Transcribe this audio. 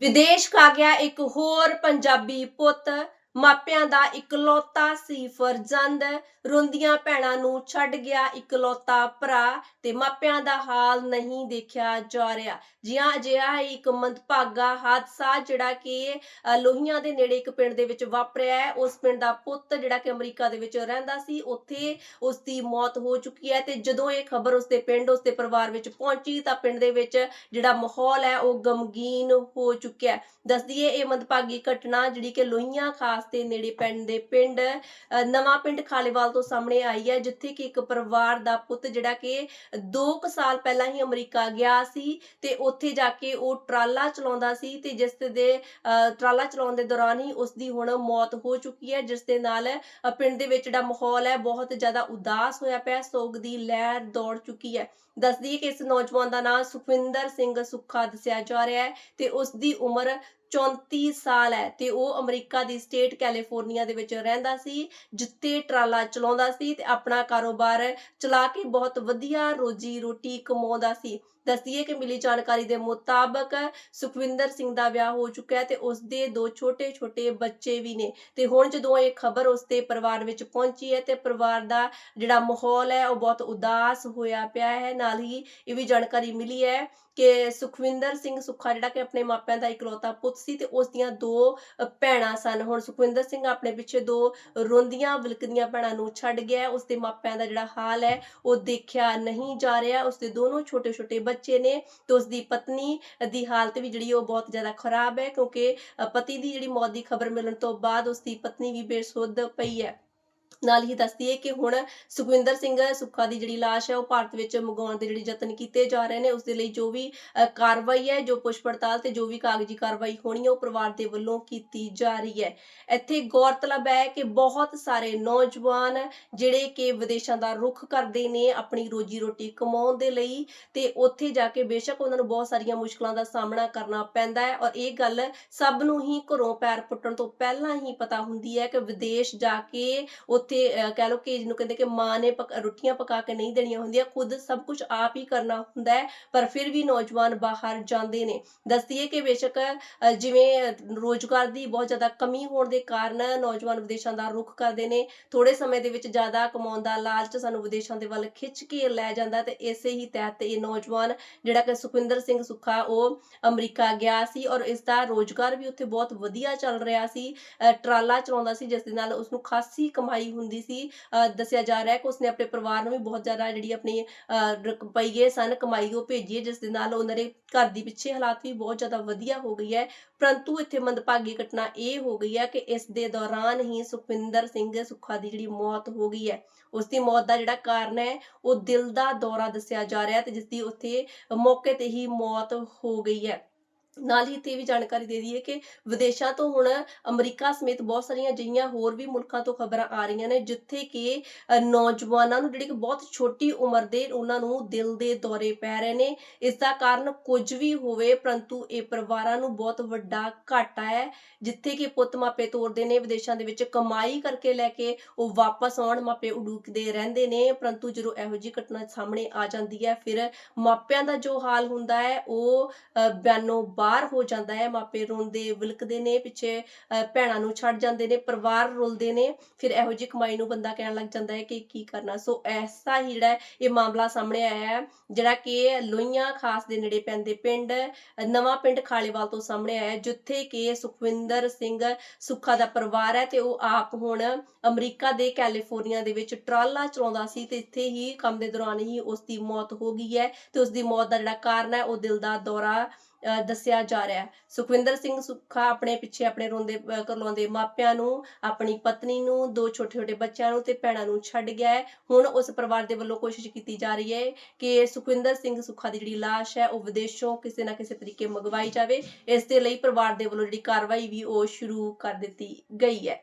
ਵਿਦੇਸ਼ ਖਾ ਗਿਆ ਇੱਕ ਹੋਰ ਪੰਜਾਬੀ ਪੁੱਤ ਮਾਪਿਆਂ ਦਾ ਇਕਲੌਤਾ ਸੀ ਫਰਜ਼ੰਦ। ਰੋਂਦੀਆਂ ਭੈਣਾਂ ਨੂੰ ਛੱਡ ਗਿਆ ਇਕਲੌਤਾ ਭਰਾ ਤੇ ਮਾਪਿਆਂ ਦਾ ਹਾਲ ਨਹੀਂ ਦੇਖਿਆ ਜਾ ਰਿਹਾ। ਜੀ ਅਜਿਹਾ ਹੀ ਇੱਕ ਮੰਦਭਾਗਾ ਹਾਦਸਾ ਜਿਹੜਾ ਕਿ ਲੋਹੀਆਂ ਦੇ ਨੇੜੇ ਇੱਕ ਪਿੰਡ ਦੇ ਵਿੱਚ ਵਾਪਰਿਆ ਹੈ। ਉਸ ਪਿੰਡ ਦਾ ਪੁੱਤ ਜਿਹੜਾ ਕਿ ਅਮਰੀਕਾ ਦੇ ਵਿੱਚ ਰਹਿੰਦਾ ਸੀ, ਉੱਥੇ ਉਸ ਦੀ ਮੌਤ ਹੋ ਚੁੱਕੀ ਹੈ ਤੇ ਜਦੋਂ ਇਹ ਖਬਰ ਉਸਦੇ ਪਿੰਡ, ਉਸਦੇ ਪਰਿਵਾਰ ਵਿੱਚ ਪਹੁੰਚੀ ਤਾਂ ਪਿੰਡ ਦੇ ਵਿੱਚ ਜਿਹੜਾ ਮਾਹੌਲ ਹੈ ਉਹ ਗਮਗੀਨ ਹੋ ਚੁੱਕਿਆ ਦੱਸਦੀ ਹੈ ਇਹ ਮੰਦਭਾਗੀ ਘਟਨਾ ਜਿਹੜੀ ਕਿ ਲੋਹੀਆਂ ਖਾਸ ਦੇ ਨੇੜੇ ਪਿੰਡ ਦੇ ਪਿੰਡ ਨਵਾਂ ਪਿੰਡ ਖਾਲੇਵਾਲ ਤੋਂ ਸਾਹਮਣੇ ਆਈ ਹੈ, ਜਿੱਥੇ ਕਿ ਇੱਕ ਪਰਿਵਾਰ ਦਾ ਪੁੱਤ ਜਿਹੜਾ ਕਿ 2 ਸਾਲ ਪਹਿਲਾਂ ਹੀ ਅਮਰੀਕਾ ਗਿਆ ਸੀ ਤੇ ਉੱਥੇ ਜਾ ਕੇ ਉਹ ਟਰਾਲਾ ਚਲਾਉਂਦਾ ਸੀ ਤੇ ਜਿਸ ਦੇ ਟਰਾਲਾ ਚਲਾਉਣ ਦੇ ਦੌਰਾਨ ਹੀ ਉਸ ਦੀ ਹੁਣ ਮੌਤ ਹੋ ਚੁੱਕੀ ਹੈ, ਜਿਸ ਦੇ ਨਾਲ ਪਿੰਡ ਦੇ ਵਿੱਚ ਜਿਹੜਾ ਮਾਹੌਲ ਹੈ ਬਹੁਤ ਜ਼ਿਆਦਾ ਉਦਾਸ ਹੋਇਆ ਪਿਆ, ਸੋਗ ਦੀ ਲਹਿਰ ਦੌੜ ਚੁੱਕੀ ਹੈ। ਦੱਸਦੀ ਹੈ ਕਿ ਇਸ ਨੌਜਵਾਨ ਦਾ ਨਾਮ ਸੁਖਵਿੰਦਰ ਸਿੰਘ ਸੁੱਖਾ ਦੱਸਿਆ ਜਾ ਰਿਹਾ ਹੈ ਤੇ ਉਸ ਦੀ ਉਮਰ 34 ਸਾਲ ਹੈ ਤੇ ਉਹ ਅਮਰੀਕਾ ਦੀ ਸਟੇਟ ਕੈਲੀਫੋਰਨੀਆ ਦੇ ਵਿੱਚ ਰਹਿੰਦਾ ਸੀ, ਜਿੱਥੇ ਟਰਾਲਾ ਚਲਾਉਂਦਾ ਸੀ ਤੇ ਆਪਣਾ ਕਾਰੋਬਾਰ ਚਲਾ ਕੇ ਬਹੁਤ ਵਧੀਆ ਰੋਜੀ ਰੋਟੀ ਕਮਾਉਂਦਾ ਸੀ। ਦੱਸਦੀਏ ਕਿ ਮਿਲੀ ਜਾਣਕਾਰੀ ਦੇ ਮੁਤਾਬਕ ਸੁਖਵਿੰਦਰ ਸਿੰਘ ਦਾ ਵਿਆਹ ਹੋ ਚੁੱਕਾ ਹੈ ਤੇ ਉਸ ਦੇ ਦੋ ਛੋਟੇ-ਛੋਟੇ ਬੱਚੇ ਵੀ ਨੇ। ਤੇ ਹੁਣ ਜਦੋਂ ਇਹ ਖਬਰ ਉਸ ਦੇ ਪਰਿਵਾਰ ਵਿੱਚ ਪਹੁੰਚੀ ਹੈ ਤੇ ਪਰਿਵਾਰ ਦਾ ਜਿਹੜਾ ਮਾਹੌਲ ਹੈ, ਉਹ ਬਹੁਤ ਉਦਾਸ ਹੋਇਆ ਪਿਆ ਹੈ। ਨਾਲ ਹੀ ਇਹ ਵੀ ਜਾਣਕਾਰੀ ਮਿਲੀ ਹੈ ਕਿ ਸੁਖਵਿੰਦਰ ਸਿੰਘ ਸੁੱਖਾ ਜਿਹੜਾ ਕਿ ਆਪਣੇ ਮਾਪਿਆਂ ਦਾ ਇਕਲੌਤਾ ਪੁੱਤ ਸੀ ਤੇ ਉਸ ਦੀਆਂ ਦੋ ਭੈਣਾਂ ਸਨ। ਹੁਣ ਸੁਖਵਿੰਦਰ ਸਿੰਘ ਆਪਣੇ ਪਿੱਛੇ ਦੋ ਰੋਂਦੀਆਂ ਵਿਲਕਦੀਆਂ ਭੈਣਾਂ ਨੂੰ ਛੱਡ ਗਿਆ ਹੈ। ਉਸ ਦੇ ਮਾਪਿਆਂ ਦਾ ਜਿਹੜਾ ਹਾਲ ਹੈ, ਉਹ ਦੇਖਿਆ ਨਹੀਂ ਜਾ ਰਿਹਾ। ਉਸ ਦੇ ਦੋਨੋਂ ਛੋਟੇ-ਛੋਟੇ ਬੱਚੇ ਨੇ ਤੇ ਉਸ ਦੀ ਪਤਨੀ ਦੀ ਹਾਲਤ ਵੀ ਜਿਹੜੀ ਉਹ ਬਹੁਤ ਜ਼ਿਆਦਾ ਖਰਾਬ ਹੈ ਕਿਉਂਕਿ ਪਤੀ ਦੀ ਜਿਹੜੀ ਮੌਤ ਦੀ ਖਬਰ ਮਿਲਣ ਤੋਂ ਬਾਅਦ ਉਸ ਦੀ ਪਤਨੀ ਵੀ ਬੇਸੁੱਧ ਪਈ ਹੈ। ਨਾਲ ਹੀ ਦੱਸਦੀ ਹੈ ਕਿ ਹੁਣ ਸੁਖਵਿੰਦਰ ਸਿੰਘ ਸੁੱਖਾ ਦੀ ਜਿਹੜੀ ਲਾਸ਼ ਹੈ, ਉਹ ਭਾਰਤ ਵਿੱਚ ਮੰਗਾਉਣ ਦੇ ਜਿਹੜੇ ਯਤਨ ਕੀਤੇ ਜਾ ਰਹੇ ਨੇ ਉਸ ਦੇ ਲਈ ਜੋ ਵੀ ਕਾਰਵਾਈ ਹੈ, ਜੋ ਪੁੱਛ ਪੜਤਾਲ ਤੇ ਜੋ ਵੀ ਕਾਗਜ਼ੀ ਕਾਰਵਾਈ ਹੋਣੀ ਹੈ, ਉਹ ਪਰਿਵਾਰ ਦੇ ਵੱਲੋਂ ਕੀਤੀ ਜਾ ਰਹੀ ਹੈ। ਇੱਥੇ ਗੌਰਤਲਬ ਹੈ ਕਿ ਬਹੁਤ ਸਾਰੇ ਨੌਜਵਾਨ ਜਿਹੜੇ ਕਿ ਵਿਦੇਸ਼ਾਂ ਦਾ ਰੁਖ ਕਰਦੇ ਨੇ, ਆਪਣੀ ਰੋਜੀ ਰੋਟੀ ਕਮਾਉਣ ਦੇ ਲਈ, ਤੇ ਉੱਥੇ ਜਾ ਕੇ ਬੇਸ਼ੱਕ ਉਹਨਾਂ ਨੂੰ ਬਹੁਤ ਸਾਰੀਆਂ ਮੁਸ਼ਕਲਾਂ ਦਾ ਸਾਹਮਣਾ ਕਰਨਾ ਪੈਂਦਾ ਹੈ ਔਰ ਇਹ ਗੱਲ ਸਭ ਨੂੰ ਹੀ ਘਰੋਂ ਪੈਰ ਪੁੱਟਣ ਤੋਂ ਪਹਿਲਾਂ ਹੀ ਪਤਾ ਹੁੰਦੀ ਹੈ ਕਿ ਵਿਦੇਸ਼ ਜਾ ਕੇ ਉੱਥੇ ਅਹ, ਕਹਿ ਲਓ ਕਿ ਜਿਹਨੂੰ ਕਹਿੰਦੇ ਕਿ ਮਾਂ ਨੇ ਪਕ- ਰੋਟੀਆਂ ਪਕਾ ਕੇ ਨਹੀਂ ਦੇਣੀਆਂ ਹੁੰਦੀਆਂ ਖੁਦ ਸਭ ਕੁਝ ਆਪ ਹੀ ਕਰਨਾ ਹੁੰਦਾ ਹੈ ਪਰ ਫਿਰ ਵੀ ਨੌਜਵਾਨ ਬਾਹਰ ਜਾਂਦੇ ਨੇ। ਦੱਸਦੀ ਹੈ ਕਿ ਬੇਸ਼ੱਕ ਜਿਵੇਂ ਰੋਜ਼ਗਾਰ ਦੀ ਬਹੁਤ ਜ਼ਿਆਦਾ ਕਮੀ ਹੋਣ ਦੇ ਕਾਰਨ ਨੌਜਵਾਨ ਵਿਦੇਸ਼ਾਂ ਦਾ ਰੁਖ ਕਰਦੇ ਨੇ। ਥੋੜੇ ਸਮੇਂ ਦੇ ਵਿੱਚ ਜ਼ਿਆਦਾ ਕਮਾਉਣ ਦਾ ਲਾਲਚ ਸਾਨੂੰ ਵਿਦੇਸ਼ਾਂ ਦੇ ਵੱਲ ਖਿੱਚ ਕੇ ਲੈ ਜਾਂਦਾ ਤੇ ਇਸੇ ਹੀ ਤਹਿਤ ਇਹ ਨੌਜਵਾਨ ਜਿਹੜਾ ਕਿ ਸੁਖਵਿੰਦਰ ਸਿੰਘ ਸੁੱਖਾ ਉਹ ਅਮਰੀਕਾ ਗਿਆ ਸੀ ਔਰ ਇਸ ਦਾ ਰੋਜ਼ਗਾਰ ਵੀ ਉੱਥੇ ਬਹੁਤ ਵਧੀਆ ਚੱਲ ਰਿਹਾ ਸੀ। ਅਹ ਟਰਾਲਾ ਚਲਾਉਂਦਾ ਸੀ ਜਿਸ ਦੇ ਨਾਲ ਉਸ ਨੂੰ ਖਾਸੀ ਕਮਾਈ ਹੁੰਦੀ ਸੀ ਦੱਸਿਆ ਜਾ ਰਿਹਾ ਹੈ ਕਿ ਉਸਨੇ ਆਪਣੇ ਪਰਿਵਾਰ ਨੂੰ ਵੀ ਬਹੁਤ ਜ਼ਿਆਦਾ ਜਿਹੜੀ ਆਪਣੀ ਰੁਪਈਏ ਸਨ, ਕਮਾਈ ਉਹ ਭੇਜੀ ਜਿਸ ਦੇ ਨਾਲ ਉਹਨਾਂ ਦੇ ਘਰ ਦੀ ਪਿੱਛੇ ਹਾਲਾਤ ਵੀ ਬਹੁਤ ਜ਼ਿਆਦਾ ਵਧੀਆ ਹੋ ਗਈ ਹੈ। ਪਰੰਤੂ ਇੱਥੇ ਮੰਦਭਾਗੀ ਘਟਨਾ ਇਹ ਹੋ ਗਈ ਹੈ ਕਿ ਇਸ ਦੇ ਦੌਰਾਨ ਹੀ ਸੁਖਵਿੰਦਰ ਸਿੰਘ ਸੁੱਖਾ ਦੀ ਜਿਹੜੀ ਮੌਤ ਹੋ ਗਈ ਹੈ। ਉਸ ਦੀ ਮੌਤ ਦਾ ਜਿਹੜਾ ਕਾਰਨ ਹੈ, ਉਹ ਦਿਲ ਦਾ ਦੌਰਾ ਦੱਸਿਆ ਜਾ ਰਿਹਾ ਤੇ ਜਿਸ ਦੀ ਉੱਥੇ ਮੌਕੇ ਤੇ ਹੀ ਮੌਤ ਹੋ ਗਈ ਹੈ। ਨਾਲ ਹੀ ਤੇ ਵੀ ਜਾਣਕਾਰੀ ਦੇ ਦਈਏ ਕਿ ਵਿਦੇਸ਼ਾਂ ਤੋਂ ਹੁਣ ਅਮਰੀਕਾ ਸਮੇਤ ਬਹੁਤ ਸਾਰੀਆਂ ਅਜਿਹੀਆਂ ਹੋਰ ਵੀ ਮੁਲਕਾਂ ਤੋਂ ਖਬਰਾਂ ਆ ਰਹੀਆਂ ਨੇ ਜਿੱਥੇ ਕਿ ਨੌਜਵਾਨਾਂ ਨੂੰ ਜਿਹੜੀ ਕਿ ਬਹੁਤ ਛੋਟੀ ਉਮਰ ਦੇ ਉਹਨਾਂ ਨੂੰ ਦਿਲ ਦੇ ਦੌਰੇ ਪੈ ਰਹੇ ਨੇ। ਇਸ ਦਾ ਕਾਰਨ ਕੁਝ ਵੀ ਹੋਵੇ ਪਰੰਤੂ ਇਹ ਪਰਿਵਾਰਾਂ ਨੂੰ ਬਹੁਤ ਵੱਡਾ ਘਾਟਾ ਹੈ ਜਿੱਥੇ ਕਿ ਪੁੱਤ ਮਾਪੇ ਤੋਰਦੇ ਨੇ ਵਿਦੇਸ਼ਾਂ ਦੇ ਵਿੱਚ ਕਮਾਈ ਕਰਕੇ ਲੈ ਕੇ ਉਹ ਵਾਪਸ ਆਉਣ ਮਾਪੇ ਉਡੂਕਦੇ ਰਹਿੰਦੇ ਨੇ ਪਰੰਤੂ ਜਦੋਂ ਇਹੋ ਜਿਹੀ ਘਟਨਾ ਸਾਹਮਣੇ ਆ ਜਾਂਦੀ ਹੈ ਫਿਰ ਮਾਪਿਆਂ ਦਾ ਜੋ ਹਾਲ ਹੁੰਦਾ ਹੈ ਉਹ ਅ, ਬਾਹਰ ਹੋ ਜਾਂਦਾ ਹੈ ਮਾਪੇ ਰੋਂਦੇ ਵਿਲਕਦੇ ਨੇ ਪਿੱਛੇ ਭੈਣਾਂ ਨੂੰ ਛੱਡ ਜਾਂਦੇ ਨੇ ਪਰਿਵਾਰ ਰੁਲਦੇ ਨੇ ਫਿਰ ਇਹੋ ਜਿਹੀ ਕਮਾਈ ਨੂੰ ਬੰਦਾ ਕਹਿਣ ਲੱਗ ਜਾਂਦਾ ਹੈ ਕਿ ਕੀ ਕਰਨਾ। ਸੋ ਐਸਾ ਹੀ ਜਿਹੜਾ ਇਹ ਮਾਮਲਾ ਸਾਹਮਣੇ ਆਇਆ ਹੈ ਜਿਹੜਾ ਕਿ ਲੋਹੀਆਂ ਖਾਸ ਦੇ ਨੇੜੇ ਪੈਂਦੇ ਪਿੰਡ ਨਵਾਂ ਪਿੰਡ ਖਾਲੇਵਾਲ ਤੋਂ ਸਾਹਮਣੇ ਆਇਆ ਹੈ, ਜਿੱਥੇ ਕਿ ਸੁਖਵਿੰਦਰ ਸਿੰਘ ਸੁੱਖਾ ਦਾ ਪਰਿਵਾਰ ਹੈ ਤੇ ਉਹ ਆਪ ਹੁਣ ਅਮਰੀਕਾ ਦੇ ਕੈਲੀਫੋਰਨੀਆ ਦੇ ਵਿੱਚ ਟਰਾਲਾ ਚਲਾਉਂਦਾ ਸੀ ਤੇ ਇੱਥੇ ਹੀ ਕੰਮ ਦੇ ਦੌਰਾਨ ਹੀ ਉਸ ਦੀ ਮੌਤ ਹੋ ਗਈ ਹੈ ਤੇ ਉਸ ਦੀ ਮੌਤ ਦਾ ਜਿਹੜਾ ਕਾਰਨ ਹੈ ਉਹ ਦਿਲ ਦਾ ਦੌਰਾ ਦੱਸਿਆ ਜਾ ਰਿਹਾ ਹੈ। ਸੁਖਵਿੰਦਰ ਸਿੰਘ ਸੁੱਖਾ ਆਪਣੇ ਪਿੱਛੇ ਆਪਣੇ ਰੋਂਦੇ ਕਰਲਾਉਂਦੇ ਮਾਪਿਆਂ ਨੂੰ, ਆਪਣੀ ਪਤਨੀ ਨੂੰ, ਦੋ ਛੋਟੇ ਛੋਟੇ ਬੱਚਿਆਂ ਨੂੰ ਤੇ ਭੈਣਾਂ ਨੂੰ ਛੱਡ ਗਿਆ ਹੈ। ਹੁਣ ਉਸ ਪਰਿਵਾਰ ਦੇ ਵੱਲੋਂ ਕੋਸ਼ਿਸ਼ ਕੀਤੀ ਜਾ ਰਹੀ ਹੈ ਕਿ ਸੁਖਵਿੰਦਰ ਸਿੰਘ ਸੁੱਖਾ ਦੀ ਜਿਹੜੀ ਲਾਸ਼ ਹੈ ਉਹ ਵਿਦੇਸ਼ੋਂ ਕਿਸੇ ਨਾ ਕਿਸੇ ਤਰੀਕੇ ਮੰਗਵਾਈ ਜਾਵੇ। ਇਸ ਦੇ ਲਈ ਪਰਿਵਾਰ ਦੇ ਵੱਲੋਂ ਜਿਹੜੀ ਕਾਰਵਾਈ ਵੀ ਉਹ ਸ਼ੁਰੂ ਕਰ ਦਿੱਤੀ ਗਈ ਹੈ।